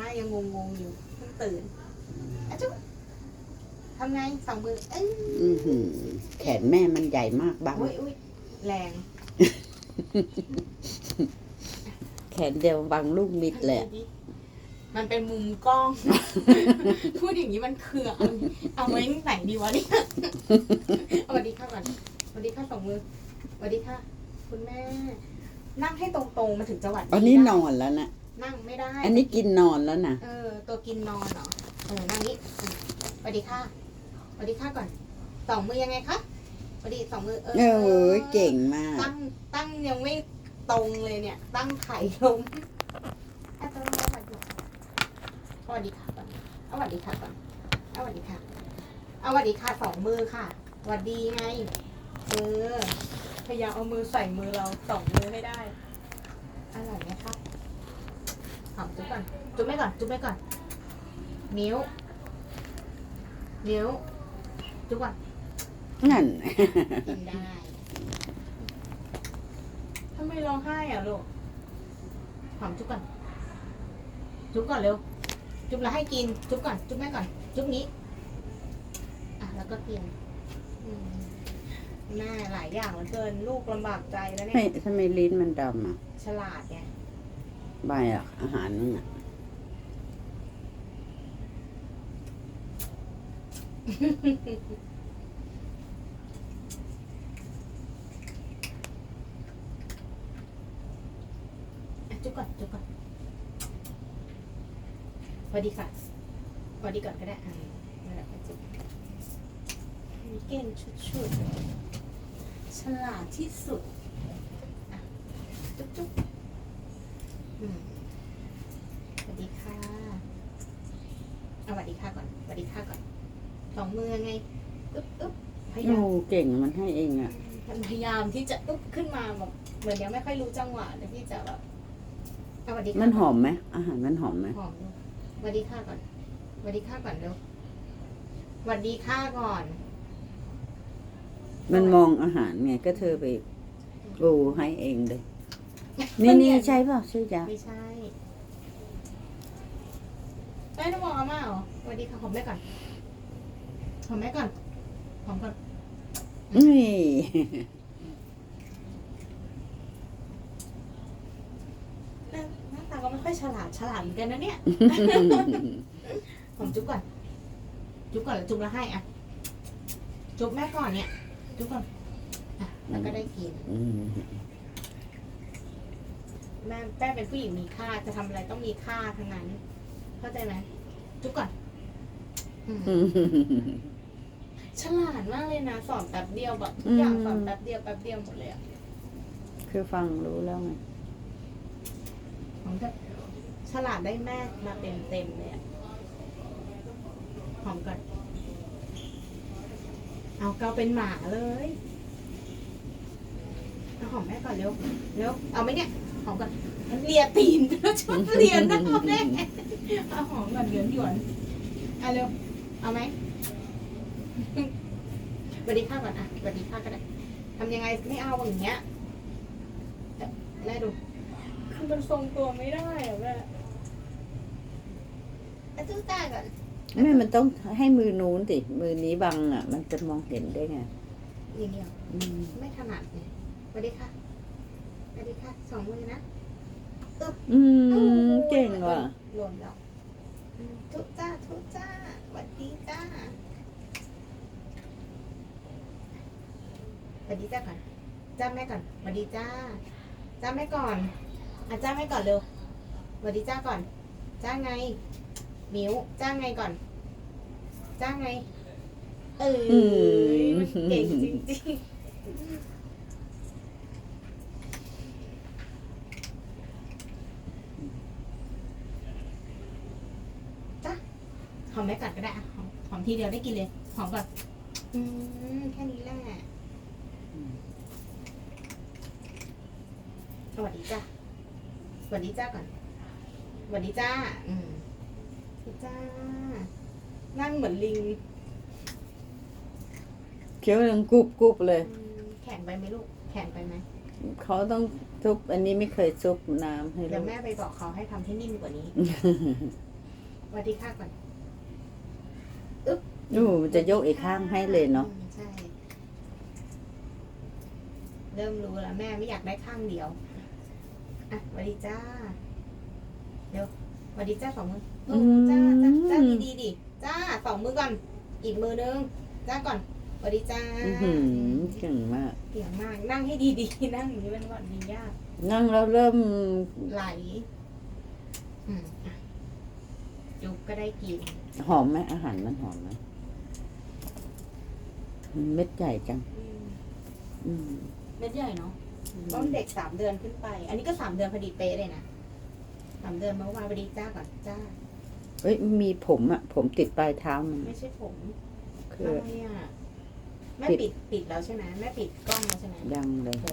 น้ายังงงๆอยู่เพิ่งตื่นอะจุ๊บทำไงสองมือเอ้ยอื้อหือแขนแม่มันใหญ่มากบัง อุ้ยอุ้ยแรง แขนเดียวบังลูกมิดเลยอะมันเป็นมุมกล้อง พูดอย่างนี้มันเคือเอาเอาไว้ไหนดีวะเนี่ยสวัสดีค่ะก่อนสวัสดีค่ะสองมือสวัสดีค่ะ คุณแม่ นั่งให้ตรงๆมาถึงจังหวัดอันนี้ได้นอนแล้วนะ นั่งไม่ได้ อันนี้กินนอนแล้วนะเออ ตัวกินนอนเหรอเออนั่งนี้อืมสวัสดีค่ะสวัสดีค่ะก่อนสองมือยังไงคะสวัสดีสองมือเออเออเก่งมาก ตั้งตั้งยังไม่ตรงเลยเนี่ย ตั้งไข่ลงอะตรงนี้สวัสดีค่ะก่อนเอาสวัสดีค่ะก่อนเอาสวัสดีค่ะเอาสวัสดีค่ะสองมือค่ะสวัสดีไง เออพยายามเอามือใส่มือเราสองมือให้ได้อร่อยไหมครับห อมจุ๊บก่อน จุ๊บไม่ก่อน จุ๊บไม่ก่อน นิ้ว นิ้ว จุ๊บก่อน นั่น กินได้ทำไมร้องไห้อะลูกหอมจุ๊บก่อน จุ๊บก่อนเร็ว จุ๊บแล้วให้กิน จุ๊บก่อน จุ๊บแม่ก่อน จุ๊บนี้ อะแล้วก็กินอืมแม่หลายอย่างเหลือเกิน ลูกลำบากใจแล้วเนี่ไม่ยทำไมลิ้นมันดำอะ ฉลาดไง ใบอะอาหารนั่นอะจุ๊บก่อนจุ๊บก่อนสวัสดีค่ะสวัสดีก่อนก็ได้อะนั่นแหละจุ๊บเก่งชุดๆฉลาดที่สุด จุ๊บจุ๊บ สวัสดีค่ะเอาสวัสดีค่ะก่อนสวัสดีค่ะก่อน สองมือไง อึ๊บอึ๊บพยายาโอ้มเก่งมันให้เองอะ พยายามที่จะอึ๊บขึ้นมาแบบเหมือนยังไม่ค่อยรู้จังหวะเลยที่จะแบบเอาสวัสดีค่ะมันหอมไหมอาหารมันหอมไหมหอมลูกสวัสดีค่ะก่อนสวัสดีค่ะก่อนเร็วสวัสดีค่ะก่อน มันมองอาหารไงก็เธอไปโอ้ให้เองเลย นี่นี่ใช่เปล่าใช่จ้ะไม่ใช่เอ้ยน้องมองอาม่าเหรอสวัสดีค่ะหอมแม่ก่อนหอมแม่ก่อนหอมก่อนนี่หน้าหน้าตาก็ไม่ค่อยฉลาดฉลาดเหมือนกันนะเนี่ยผมจุ๊บก่อน จุ๊บก่อนแล้วจุ๊บแล้วให้อะ จุ๊บแม่ก่อนเนี่ย จุ๊บก่อนอะแล้วก็ได้กินอืม แม่แม่เป็นผู้หญิงมีค่าจะทำอะไรต้องมีค่าทั้งนั้น เข้าใจไหมจุ๊บก่อนอืมฉลาดมากเลยนะสอนแป๊บเดียวแบบทุกอย่างสอนแป๊บเดียวแป๊บเดียวหมดเลยอะคือฟังรู้แล้วไงผมจะฉลาดได้แม่มาเต็มเต็มๆเลยอะหอมก่อนเอาเกาเป็นหมาเลยเอาหอมแม่ก่อนเร็วเร็วเอาไหมเนี่ยห อมก่อนเลียตีนแล้วชอบเลียหน้าแม่เอาหอมก่อนเหลือนหยวนเอาเร็วเอาไหมสวัสดีค่ะก่อนอะสวัสดีค่ะก็ได้ทำยังไงไม่เอาอย่างเงี้ยแม่ดูคือมันทรงตัวไม่ได้อะแม่อะจุ๊ตาก่อนแม่มันต้องให้มือนู้นสิมือนี้บังอะ มันจะมองเห็นได้ไงอย่างเงี้ยไม่ถนัดเนี่ยสวัสดีค่ะ วัสดีค่ะสองมือนะอืมเก่งว่ะหล่นแล้วอืมทุจ้าทุจ้าสวัสดีจ้าสวัสดีจ้าก่อนจ้าแม่ก่อนสวัสดีจ้าจ้าแม่ก่อนอะจ้าแม่ก่อนเร็วสวัสดีจ้าก่อน จ้าไงหมิวจ้าไงก่อน จ้าไงเอออืมมันเก่งจริงๆจ้าห อมแม่ก่อนก็ได้อะหอมหอมทีเดียวได้กินเลย หอมก่อนอืมแค่นี้แหละสวัสดีจ้าสวัสดีจ้าก่อนสวัสดีจ้า อืมสวัสดีจ้า นั่งเหมือนลิงเคี้ยวยังกรุบกรุบเลย อืมแข็งไปไหมลูก แข็งไปไหม เขาต้องซุปอันนี้ไม่เคยซุปน้ำให้เดี๋ลูยวก แม่ไปบอกเขาให้ทำให้นิ่มกว่านี้ สวัสดีค่ะก่อน โอ้มันจะยกอีกข้างให้เลยเนาะอืมใช่ เริ่มรู้แล้วแม่ไม่อยากได้ข้างเดียว อะสวัสดีจ้า เดี๋ยวสวัสดีจ้าสองมือโอ้จ้าจ้าจ้าดีดีๆดิจ้าสองมือก่อน อีกมือนึง จ้าก่อนสวัสดีจ้าอื้อหือเก่งมาก เสียงมาก นั่งให้ดีๆนั่งอย่างนี้มันก่อนดียาก นั่งแล้วเริ่ม ไหลอืมอะจุกก็ได้กิน หอมไหมอาหารมันหอมไหมมันเม็ดใหญ่จัง อืมอืมเม็ดใหญ่เนาะเพราะมันเด็กสามเดือนขึ้นไป อันนี้ก็สามเดือนพอดีเป๊ะเลยนะสามเดือนเมื่อวานพอดีจ้าก่อนจ้า เอ้ยมีผมอะผมติดปลายเท้ามันไม่ใช่ผมคือ ทำไมอะแม่ปิดปิดปิดแล้วใช่ไหมแม่ปิดกล้องแล้วใช่ไหมยังเลยโอ้